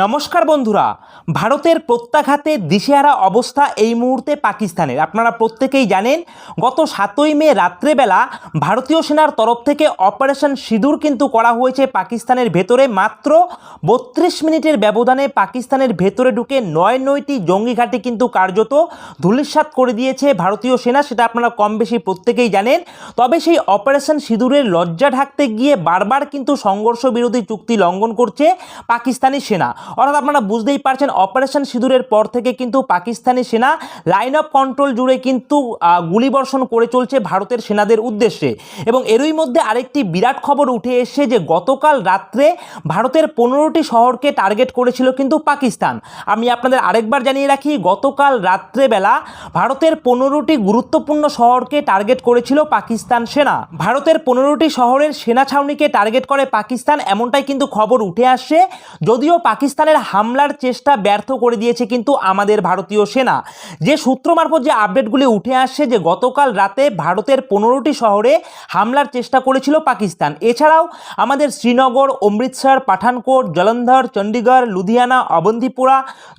নমস্কার বন্ধুরা, ভারতের প্রত্যাঘাতে দিশেহারা অবস্থা এই মুহূর্তে পাকিস্তানের। আপনারা প্রত্যেকেই জানেন, গত সাতই মে রাত্রেবেলা ভারতীয় সেনার তরফ থেকে অপারেশন সিঁদুর কিন্তু করা হয়েছে পাকিস্তানের ভেতরে। মাত্র বত্রিশ মিনিটের ব্যবধানে পাকিস্তানের ভেতরে ঢুকে নয় নয়টি জঙ্গি ঘাঁটি কিন্তু কার্যত ধূলিসাৎ করে দিয়েছে ভারতীয় সেনা, সেটা আপনারা কম বেশি প্রত্যেকেই জানেন। তবে সেই অপারেশন সিঁদুরের লজ্জা ঢাকতে গিয়ে বারবার কিন্তু সংঘর্ষ বিরোধী চুক্তি লঙ্ঘন করছে পাকিস্তানি সেনা। অর্থাৎ আপনারা বুঝতেই পারছেন, অপারেশন সিঁদুরের পর থেকে কিন্তু পাকিস্তানি সেনা লাইন অফ কন্ট্রোল জুড়ে কিন্তু গুলিবর্ষণ করে চলছে ভারতের সেনাদের উদ্দেশ্যে। এবং এরই মধ্যে আরেকটি বিরাট খবর উঠে এসেছে যে, গতকাল রাত্রে ভারতের পনেরোটি শহরকে টার্গেট করেছিল কিন্তু পাকিস্তান। আমি আপনাদের আরেকবার জানিয়ে রাখি, গতকাল রাত্রেবেলা ভারতের পনেরোটি গুরুত্বপূর্ণ শহরকে টার্গেট করেছিল পাকিস্তান সেনা। ভারতের পনেরোটি শহরের সেনা ছাউনিকে টার্গেট করে পাকিস্তান, এমনটাই কিন্তু খবর উঠে আসছে। যদিও পাকিস্তানের হামলার চেষ্টা ব্যর্থ করে দিয়েছে কিন্তু আমাদের ভারতীয় সেনা। যে সূত্র মারফত যে আপডেটগুলি উঠে আসছে যে গতকাল রাতে ভারতের পনেরোটি শহরে হামলার চেষ্টা করেছিল পাকিস্তান। এছাড়াও আমাদের শ্রীনগর, অমৃতসর, পাঠানকোট, জলন্ধর, চণ্ডীগড়, লুধিয়ানা, অবন্তিপুরা,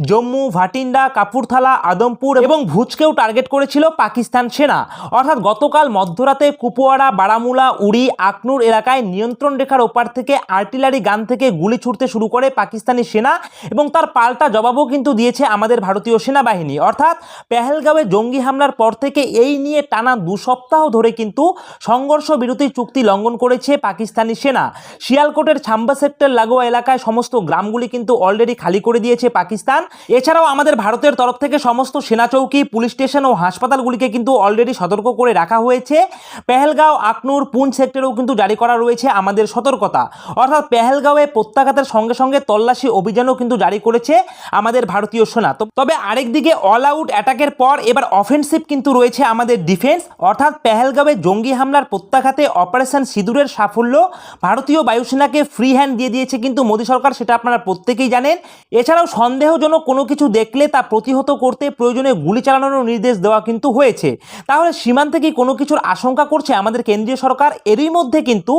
জম্মু, ভাটিন্ডা, কাপুরথালা, আদমপুর এবং ভুজকেও টার্গেট করেছিল পাকিস্তান সেনা। অর্থাৎ গতকাল মধ্যরাতে কুপওয়াড়া বারামুলা, উড়ি, আকনুর এলাকায় নিয়ন্ত্রণ রেখার ওপার থেকে আর্টিলারি গান থেকে গুলি ছুটতে শুরু করে পাকিস্তানি সেনা এবং তার পাল্টা জবাবও কিন্তু দিয়েছে আমাদের ভারতীয় সেনাবাহিনী। অর্থাৎ পেহেলগাঁওয়ে জঙ্গি হামলার পর থেকে এই নিয়ে টানা দু সপ্তাহ ধরে কিন্তু সংঘর্ষ বিরতি চুক্তি লঙ্ঘন করেছে পাকিস্তানি সেনা। শিয়ালকোটের ছাম্বা সেক্টর লাগোয়া এলাকায় সমস্ত গ্রামগুলি কিন্তু অলরেডি খালি করে দিয়েছে পাকিস্তান। এছাড়াও আমাদের ভারতের তরফ থেকে সমস্ত সেনা চৌকি, পুলিশ স্টেশন ও হাসপাতালগুলিকে কিন্তু অলরেডি সতর্ক করে রাখা হয়েছে। পেহেলগাঁও, আকনুর পুঞ্চ সেক্টরেও কিন্তু জারি করা রয়েছে আমাদের সতর্কতা। অর্থাৎ পেহেলগাঁওয়ে প্রত্যাঘাতের সঙ্গে সঙ্গে তল্লাশি অভিযানও কিন্তু জারি করেছে আমাদের ভারতীয় সেনা। তবে আরেকদিকে অল আউট অ্যাটাকের পর এবার অফেন্সিভ কিন্তু রয়েছে আমাদের ডিফেন্স অর্থাৎ পেহেলগাঁওয়ে জঙ্গি হামলার প্রত্যাঘাতে অপারেশন সিঁদুরের সাফল্য ভারতীয় বায়ুসেনাকে ফ্রি হ্যান্ড দিয়ে দিয়েছে কিন্তু মোদী সরকার, সেটা আপনারা প্রত্যেকেই জানেন। এছাড়াও সন্দেহজনক কোনো কিছু দেখলে তা প্রতিহত করতে প্রয়োজনে গুলি চালানোর নির্দেশ দেওয়া কিন্তু হয়েছে। তাহলে সীমান্তে কি কোনো কিছুর আশঙ্কা করছে আমাদের কেন্দ্রীয় সরকার? এরই মধ্যে কিন্তু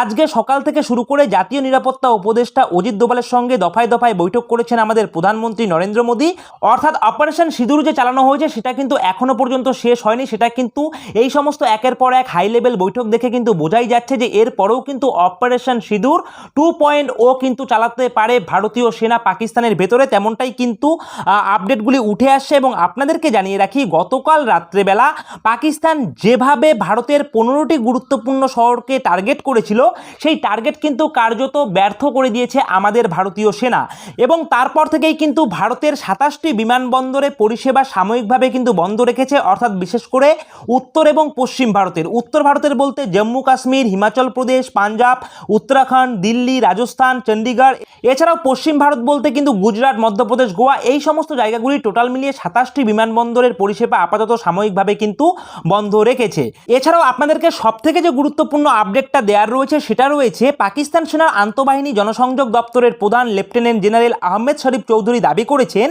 আজকে সকাল থেকে শুরু করে জাতীয় নিরাপত্তা উপদেষ্টা অজিত দোভালের সঙ্গে দফায় দফায় বৈঠক করেছেন আমাদের প্রধানমন্ত্রী নরেন্দ্র মোদী। অর্থাৎ অপারেশন সিঁদুর যে চালানো হয়েছে, সেটা কিন্তু এখনও পর্যন্ত শেষ হয়নি। সেটা কিন্তু এই সমস্ত একের পর এক হাই লেভেল বৈঠক দেখে কিন্তু বোঝাই যাচ্ছে যে এর পরেও কিন্তু অপারেশন সিঁদুর টু পয়েন্ট ও কিন্তু চালাতে পারে ভারতীয় সেনা পাকিস্তানের ভেতরে। তেমনটাই কিন্তু আপডেটগুলি উঠে আসছে এবং আপনাদেরকে জানিয়ে রাখি, গতকাল রাত্রেবেলা পাকিস্তান যেভাবে ভারতের পনেরোটি গুরুত্বপূর্ণ শহরকে টার্গেট করেছিল, সেই টার্গেট কিন্তু কার্যত ব্যর্থ করে দিয়েছে আমাদের ভারতীয় সেনা। এবং তারপর থেকেই কিন্তু ভারতের সাতাশটি বিমানবন্দরে পরিষেবা সাময়িকভাবে কিন্তু বন্ধ রেখেছে, অর্থাৎ বিশেষ করে উত্তর এবং পশ্চিম ভারতের। উত্তর ভারতের বলতে জম্মু, কাশ্মীর, হিমাচল প্রদেশ, পাঞ্জাব, উত্তরাখণ্ড, দিল্লি, রাজস্থান চণ্ডীগড় এছাড়াও পশ্চিম ভারত বলতে কিন্তু গুজরাট, মধ্যপ্রদেশ, গোয়া, এই সমস্ত জায়গাগুলি টোটাল মিলিয়ে সাতাশটি বিমানবন্দরের পরিষেবা আপাতত সাময়িকভাবে কিন্তু বন্ধ রেখেছে। এছাড়াও আপনাদেরকে সবথেকে যে গুরুত্বপূর্ণ আপডেটটা দেওয়ার রয়েছে, সেটা রয়েছে পাকিস্তান সেনার আন্তঃবাহিনী জনসংযোগ দপ্তরের প্রধান লেফটেন্যান্ট জেনারেল আহমেদ শরীফ চৌধুরী দাবি করেছেন,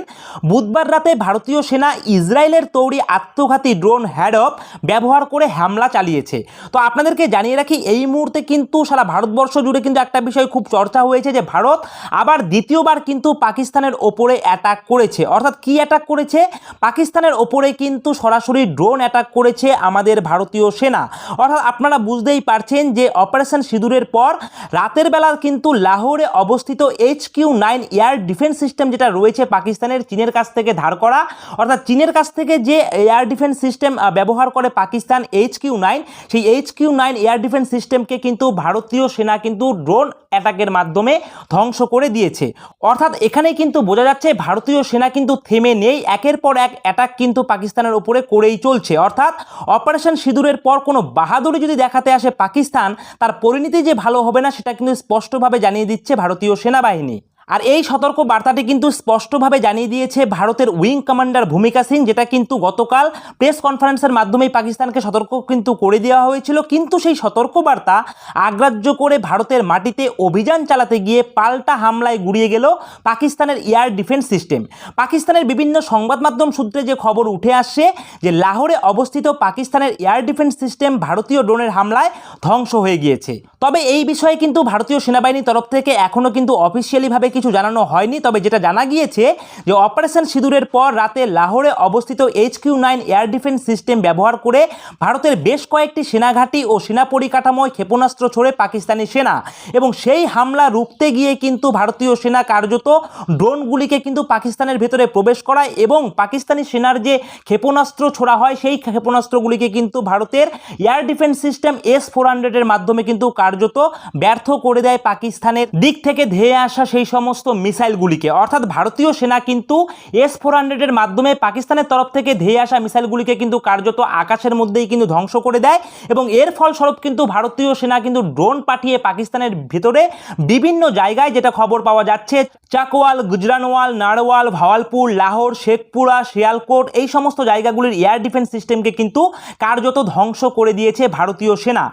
বুধবার রাতে ভারতীয় সেনা ইসরায়েলের তৈরি আত্মঘাতী ড্রোন হ্যাডপ ব্যবহার করে হামলা চালিয়েছে। তো আপনাদেরকে জানিয়ে রাখি, এই মুহূর্তে কিন্তু সারা ভারতবর্ষ জুড়ে কিন্তু একটা বিষয় খুব চর্চা হয়েছে যে ভারত আবার দ্বিতীয়বার কিন্তু পাকিস্তানের ওপরে অ্যাটাক করেছে। অর্থাৎ কি অ্যাটাক করেছে? পাকিস্তানের ওপরে কিন্তু সরাসরি ড্রোন অ্যাটাক করেছে আমাদের ভারতীয় সেনা। অর্থাৎ আপনারা বুঝতেই পারছেন যে অপারেশন সিঁদুরের পর রাতের বেলা কিন্তু লাহোরে অবস্থিত H Q nine air defence system যেটা রয়েছে পাকিস্তানের চীনের কাছ থেকে ধার করা, অর্থাৎ চীনের কাছ থেকে যে এয়ার ডিফেন্স সিস্টেম ব্যবহার করে পাকিস্তান এইচ কিউ নাইন সেই H Q nine air defence সিস্টেমকে কিন্তু ভারতীয় সেনা কিন্তু ড্রোন অ্যাটাকের মাধ্যমে ধ্বংস করে দিয়েছে। অর্থাৎ এখানে কিন্তু বোঝা যাচ্ছে ভারতীয় সেনা কিন্তু থেমে নেই, একের পর এক অ্যাটাক কিন্তু পাকিস্তানের উপরে করেই চলছে। অর্থাৎ অপারেশন সিঁদুরের পর কোনো বাহাদুরি যদি দেখাতে আসে পাকিস্তান, তার পরিণতি যে ভালো হবে না সেটা কিন্তু স্পষ্টভাবে জানিয়ে দিচ্ছে ভারতীয় সেনাবাহিনী। আর এই সতর্ক বার্তাটি কিন্তু স্পষ্টভাবে জানিয়ে দিয়েছে ভারতের উইং কমান্ডার ভূমিকা সিং, যেটা কিন্তু গতকাল প্রেস কনফারেন্সের মাধ্যমেই পাকিস্তানকে সতর্ক কিন্তু করে দেওয়া হয়েছিল। কিন্তু সেই সতর্ক বার্তা আগ্রাহ্য করে ভারতের মাটিতে অভিযান চালাতে গিয়ে পাল্টা হামলায় গুড়িয়ে গেল পাকিস্তানের এয়ার ডিফেন্স সিস্টেম। পাকিস্তানের বিভিন্ন সংবাদ মাধ্যম সূত্রে যে খবর উঠে আসছে যে লাহোরে অবস্থিত পাকিস্তানের এয়ার ডিফেন্স সিস্টেম ভারতীয় ড্রোনের হামলায় ধ্বংস হয়ে গিয়েছে। তবে এই বিষয়ে কিন্তু ভারতীয় সেনাবাহিনীর তরফ থেকে এখনও কিন্তু অফিসিয়ালিভাবে কিছু জানানো হয়নি, তবে যেটা জানা গিয়েছে যে অপারেশন সিঁদুরের পর রাতে লাহোরে অবস্থিত H Q nine air defence system ব্যবহার করে ভারতের বেশ কয়েকটি সেনাঘাঁটি ও সেনা পরিকাঠামোয় ক্ষেপণাস্ত্র ছোড়ে পাকিস্তানি সেনা এবং সেই হামলা রুখতে গিয়ে কিন্তু ভারতীয় সেনা কার্যত ড্রোনগুলিকে কিন্তু পাকিস্তানের ভেতরে প্রবেশ করায় এবং পাকিস্তানি সেনার যে ক্ষেপণাস্ত্র ছোড়া হয়, সেই ক্ষেপণাস্ত্রগুলিকে কিন্তু ভারতের air defence system S four হান্ড্রেডের মাধ্যমে কিন্তু কার্যত ব্যর্থ করে দেয় পাকিস্তানের দিক থেকে ধেয়ে আসা সেই সমস্ত মিসাইলগুলিকে, অর্থাৎ ভারতীয় সেনা কিন্তু এস ফোর হান্ড্রেডের মাধ্যমে পাকিস্তানের তরফ থেকে ধেয়ে আসা মিসাইলগুলিকে কিন্তু কার্যত আকাশের মধ্যেই কিন্তু ধ্বংস করে দেয় এবং এর ফলস্বরূপ কিন্তু ভারতীয় সেনা কিন্তু ড্রোন পাঠিয়ে পাকিস্তানের ভেতরে বিভিন্ন জায়গায় যেটা খবর পাওয়া যাচ্ছে চাকওয়াল গুজরানওয়াল নারওয়াল ভাওয়ালপুর, লাহোর, শেখপুরা, শিয়ালকোট, এই সমস্ত জায়গাগুলির এয়ার ডিফেন্স সিস্টেমকে কিন্তু কার্যত ধ্বংস করে দিয়েছে ভারতীয় সেনা।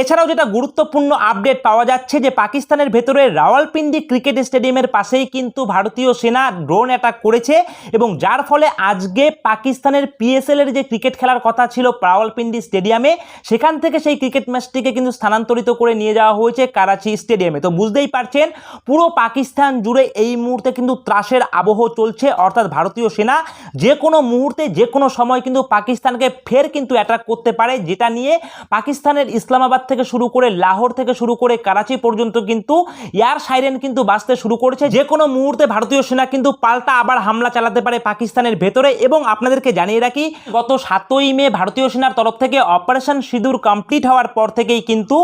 এছাড়াও যেটা গুরুত্বপূর্ণ আপডেট পাওয়া যাচ্ছে যে পাকিস্তানের ভেতরে রাওয়ালপিন্ডি ক্রিকেট স্টেডিয়ামের পাশেই কিন্তু ভারতীয় সেনা ড্রোন অ্যাটাক করেছে এবং যার ফলে আজকে পাকিস্তানের পিএসএল এর যে ক্রিকেট খেলার কথা ছিল রাওয়ালপিন্ডি স্টেডিয়ামে সেখান থেকে সেই ক্রিকেট ম্যাচটিকে কিন্তু স্থানান্তরিত করে নিয়ে যাওয়া হয়েছে কারাচি স্টেডিয়ামে তো বুঝতেই পারছেন, পুরো পাকিস্তান জুড়ে এই মুহূর্তে কিন্তু ত্রাসের আবহ চলছে, অর্থাৎ ভারতীয় সেনা যে কোনো মুহূর্তে, যে কোনো সময় কিন্তু পাকিস্তানকে ফের কিন্তু অ্যাটাক করতে পারে, যেটা নিয়ে পাকিস্তানের ইসলামাবাদ থেকে শুরু করে লাহোর থেকে শুরু করে করাচি পর্যন্ত কিন্তু এয়ার সাইরেন কিন্তু বাঁচতে শুরু করেছে যে কোনো মুহূর্তে ভারতীয় সেনা কিন্তু পাল্টা আবার হামলা চালাতে পারে পাকিস্তানের ভেতরে এবং আপনাদেরকে জানিয়ে রাখি, গত সাতই মে ভারতীয় সেনার তরফ থেকে অপারেশন সিঁদুর কমপ্লিট হওয়ার পর থেকেই কিন্তু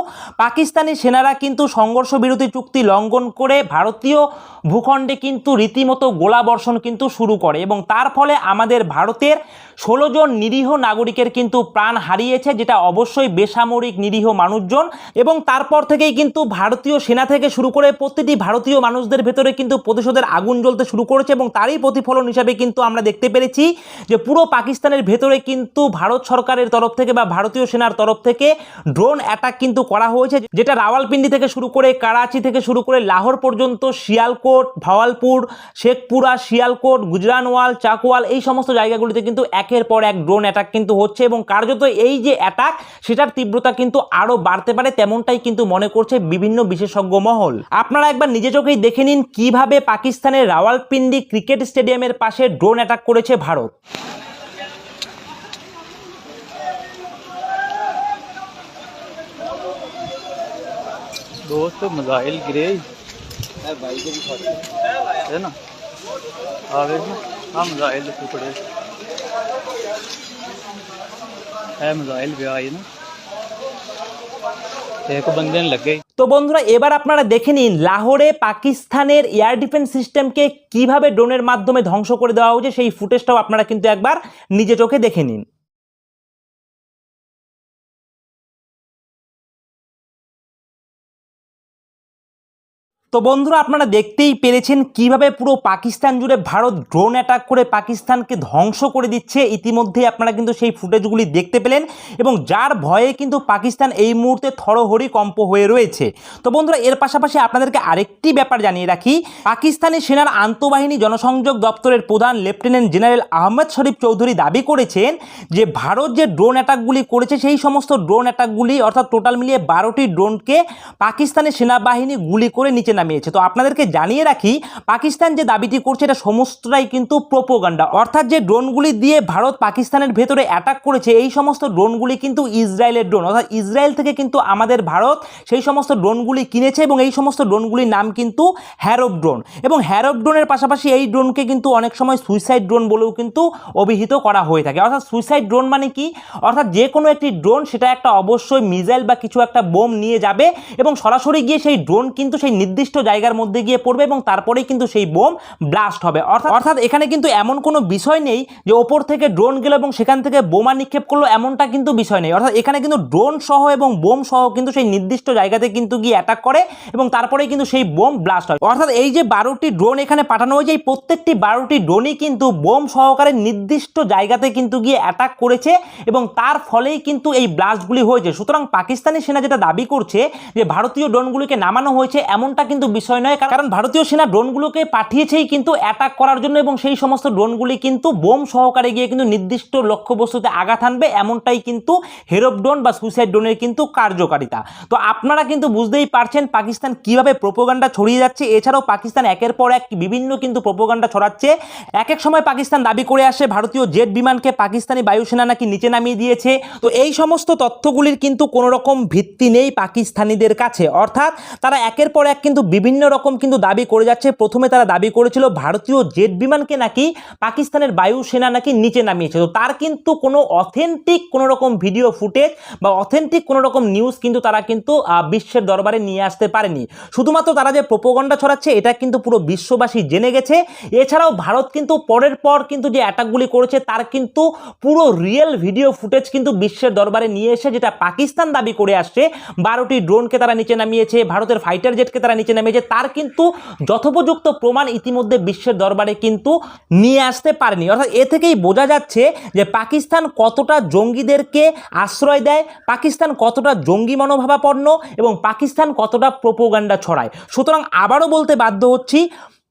পাকিস্তানি সেনারা কিন্তু সংঘর্ষ বিরতি চুক্তি লঙ্ঘন করে ভারতীয় ভূখণ্ডে কিন্তু রীতিমতো গোলাবর্ষণ কিন্তু শুরু করে এবং তার ফলে আমাদের ভারতের ষোলো জন নিরীহ নাগরিকের কিন্তু প্রাণ হারিয়েছে, যেটা অবশ্যই বেসামরিক নিরীহ মানুষজন এবং তারপর থেকেই কিন্তু ভারতীয় সেনা থেকে শুরু করে প্রতিটি ভারতীয় মানুষদের ভেতরে কিন্তু প্রতিশোধের আগুন জ্বলতে শুরু করেছে এবং তারই প্রতিফলন হিসাবে কিন্তু আমরা দেখতে পেরেছি যে পুরো পাকিস্তানের ভেতরে কিন্তু ভারত সরকারের তরফ থেকে বা ভারতীয় সেনার তরফ থেকে ড্রোন অ্যাটাক কিন্তু করা হয়েছে, যেটা রাওয়ালপিন্ডি থেকে শুরু করে করাচি থেকে শুরু করে লাহোর পর্যন্ত, শিয়ালকোট ভাওয়ালপুর শেখপুরা, শিয়ালকোট, গুজরানওয়াল চাকওয়াল এই সমস্ত জায়গাগুলিতে কিন্তু একের পর এক ড্রোন অ্যাটাক কিন্তু হচ্ছে এবং কার্যত এই যে অ্যাটাক, সেটার তীব্রতা কিন্তু আরও বাড়তে পারে, তেমনটাই কিন্তু মনে করছে বিভিন্ন বিশেষজ্ঞ মহল। আপনারা একবার নিজে চোখেই দেখে নিন কিভাবে পাকিস্তানের রাওয়ালপিন্ডি ক্রিকেট স্টেডিয়ামের পাশে ড্রোন অ্যাটাক করেছে ভারত दोस्त मिसाइल गिरे है ना आगे ना हाँ मिसाइल के टुकड़े है मिसाइल भी आई ना एक बंदे ने लगे তো বন্ধুরা এবার আপনারা দেখে নিন লাহোরে পাকিস্তানের এয়ার ডিফেন্স সিস্টেমকে কিভাবে ড্রোনের মাধ্যমে ধ্বংস করে দেওয়া হয়েছে সেই ফুটেজটাও আপনারা কিন্তু একবার নিজে চোখে দেখে নিন তো বন্ধুরা, আপনারা দেখতেই পেরেছেন কীভাবে পুরো পাকিস্তান জুড়ে ভারত ড্রোন অ্যাটাক করে পাকিস্তানকে ধ্বংস করে দিচ্ছে। ইতিমধ্যেই আপনারা কিন্তু সেই ফুটেজগুলি দেখতে পেলেন এবং যার ভয়ে কিন্তু পাকিস্তান এই মুহূর্তে থরহরি কম্প হয়ে রয়েছে। তো বন্ধুরা, এর পাশাপাশি আপনাদেরকে আরেকটি ব্যাপার জানিয়ে রাখি। পাকিস্তানি সেনার আন্তঃবাহিনী জনসংযোগ দপ্তরের প্রধান লেফটেন্যান্ট জেনারেল আহমেদ শরীফ চৌধুরী দাবি করেছেন যে, ভারত যে ড্রোন অ্যাটাকগুলি করেছে, সেই সমস্ত ড্রোন অ্যাটাকগুলি অর্থাৎ টোটাল মিলিয়ে বারোটি ড্রোনকে পাকিস্তানি সেনাবাহিনী গুলি করে নিচে নামিয়েছে। তো আপনাদেরকে জানিয়ে রাখি, পাকিস্তান যে দাবিটি করছে এটা সমস্তটাই কিন্তু প্রোপোগান্ডা। অর্থাৎ যে ড্রোনগুলি দিয়ে ভারত পাকিস্তানের ভেতরে অ্যাটাক করেছে, এই সমস্ত ড্রোনগুলি কিন্তু ইসরায়েলের ড্রোন। অর্থাৎ ইসরায়েল থেকে কিন্তু আমাদের ভারত সেই সমস্ত ড্রোনগুলি কিনেছে এবং এই সমস্ত ড্রোনগুলির নাম কিন্তু হ্যারোপ ড্রোন। এবং হ্যারোপ ড্রোনের পাশাপাশি এই ড্রোনকে কিন্তু অনেক সময় সুইসাইড ড্রোন বলেও কিন্তু অভিহিত করা হয়ে থাকে। অর্থাৎ সুইসাইড ড্রোন মানে কি? অর্থাৎ যে কোনো একটি ড্রোন সেটা একটা অবশ্যই মিসাইল বা কিছু একটা বোম নিয়ে যাবে এবং সরাসরি গিয়ে সেই ড্রোন কিন্তু সেই নির্দিষ্ট জায়গার মধ্যে গিয়ে পড়বে এবং তারপরেই কিন্তু সেই বোম ব্লাস্ট হবে। অর্থাৎ অর্থাৎ এখানে কিন্তু এমন কোনো বিষয় নেই যে ওপর থেকে ড্রোন গেল এবং সেখান থেকে বোমা নিক্ষেপ করল এমনটা কিন্তু বিষয় নেই। অর্থাৎ এখানে কিন্তু ড্রোন সহ এবং বোম সহ কিন্তু সেই নির্দিষ্ট জায়গাতে কিন্তু গিয়ে অ্যাটাক করে এবং তারপরেই কিন্তু সেই বোম ব্লাস্ট হয়। অর্থাৎ এই যে বারোটি ড্রোন এখানে পাঠানো হয়েছে, এই প্রত্যেকটি বারোটি ড্রোনই কিন্তু বোম সহকারে নির্দিষ্ট জায়গাতে কিন্তু গিয়ে অ্যাটাক করেছে এবং তার ফলেই কিন্তু এই ব্লাস্টগুলি হয়েছে। সুতরাং পাকিস্তানি সেনা যেটা দাবি করছে যে ভারতীয় ড্রোনগুলিকে নামানো হয়েছে, এমনটা কিন্তু কিন্তু বিষয় নয়, কারণ ভারতীয় সেনা ড্রোনগুলোকে পাঠিয়েছেই কিন্তু অ্যাটাক করার জন্য এবং সেই সমস্ত ড্রোনগুলি কিন্তু বোম সহকারে গিয়ে কিন্তু নির্দিষ্ট লক্ষ্যবস্তুতে আঘাত আনবে এমনটাই কিন্তু হেরোপ ড্রোন বা সুইসাইড ড্রোনের কিন্তু কার্যকারিতা। তো আপনারা কিন্তু বুঝতেই পারছেন পাকিস্তান কীভাবে প্রোপোগান্ডা ছড়িয়ে যাচ্ছে, এছাড়াও পাকিস্তান একের পর এক বিভিন্ন কিন্তু প্রোপোগান্ডা ছড়াচ্ছে। এক এক সময় পাকিস্তান দাবি করে আসে, ভারতীয় জেট বিমানকে পাকিস্তানি বায়ুসেনা নাকি নিচে নামিয়ে দিয়েছে। তো এই সমস্ত তথ্যগুলির কিন্তু কোনো রকম ভিত্তি নেই পাকিস্তানিদের কাছে। অর্থাৎ তারা একের পর এক কিন্তু বিভিন্ন রকম কিন্তু দাবি করে যাচ্ছে। প্রথমে তারা দাবি করেছিল ভারতীয় জেট বিমানকে নাকি পাকিস্তানের বায়ুসেনা নাকি নিচে নামিয়েছে। তো তার কিন্তু কোনো অথেন্টিক কোনো রকম ভিডিও ফুটেজ বা অথেন্টিক কোনো রকম নিউজ কিন্তু তারা কিন্তু বিশ্বের দরবারে নিয়ে আসতে পারেনি। শুধুমাত্র তারা যে প্রোপোগন্ডা ছড়াচ্ছে, এটা কিন্তু পুরো বিশ্ববাসী জেনে গেছে। এছাড়াও ভারত কিন্তু পরের পর কিন্তু যে অ্যাটাকগুলি করেছে, তার কিন্তু পুরো রিয়েল ভিডিও ফুটেজ কিন্তু বিশ্বের দরবারে নিয়ে এসে যেটা পাকিস্তান দাবি করে আসছে, বারোটি ড্রোনকে তারা নিচে নামিয়েছে, ভারতের ফাইটার জেটকে তারা নিচে নামিয়েছে তার কিন্তু যথোপযুক্ত প্রমাণ ইতিমধ্যে বিশ্বের দরবারে কিন্তু নিয়ে আসতে পারেনি। অর্থাৎ এ থেকেই বোঝা যাচ্ছে যে পাকিস্তান কতটা জঙ্গিদেরকে আশ্রয় দেয়, পাকিস্তান কতটা জঙ্গি মনোভাবাপন্ন এবং পাকিস্তান কতটা প্রোপোগান্ডা ছড়ায়। সুতরাং আবারও বলতে বাধ্য হচ্ছি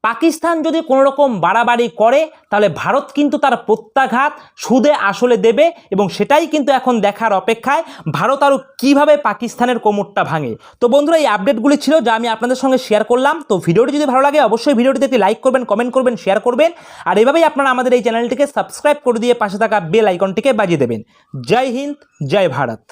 পাকিস্তান যদি কোনো রকম বাড়াবাড়ি করে, তাহলে ভারত কিন্তু তার প্রত্যাঘাত সুদে আসলে দেবে এবং সেটাই কিন্তু এখন দেখার অপেক্ষায়। ভারত আরও কীভাবে পাকিস্তানের কোমরটা ভাঙে? তো বন্ধুরা, এই আপডেটগুলি ছিল যা আমি আপনাদের সঙ্গে শেয়ার করলাম। তো ভিডিওটি যদি ভালো লাগে, অবশ্যই ভিডিওটিতে একটি লাইক করবেন কমেন্ট করবেন শেয়ার করবেন। আর এভাবেই আপনারা আমাদের এই চ্যানেলটিকে সাবস্ক্রাইব করে দিয়ে পাশে থাকা বেল আইকনটিকে বাজিয়ে দেবেন। জয় হিন্দ, জয় ভারত।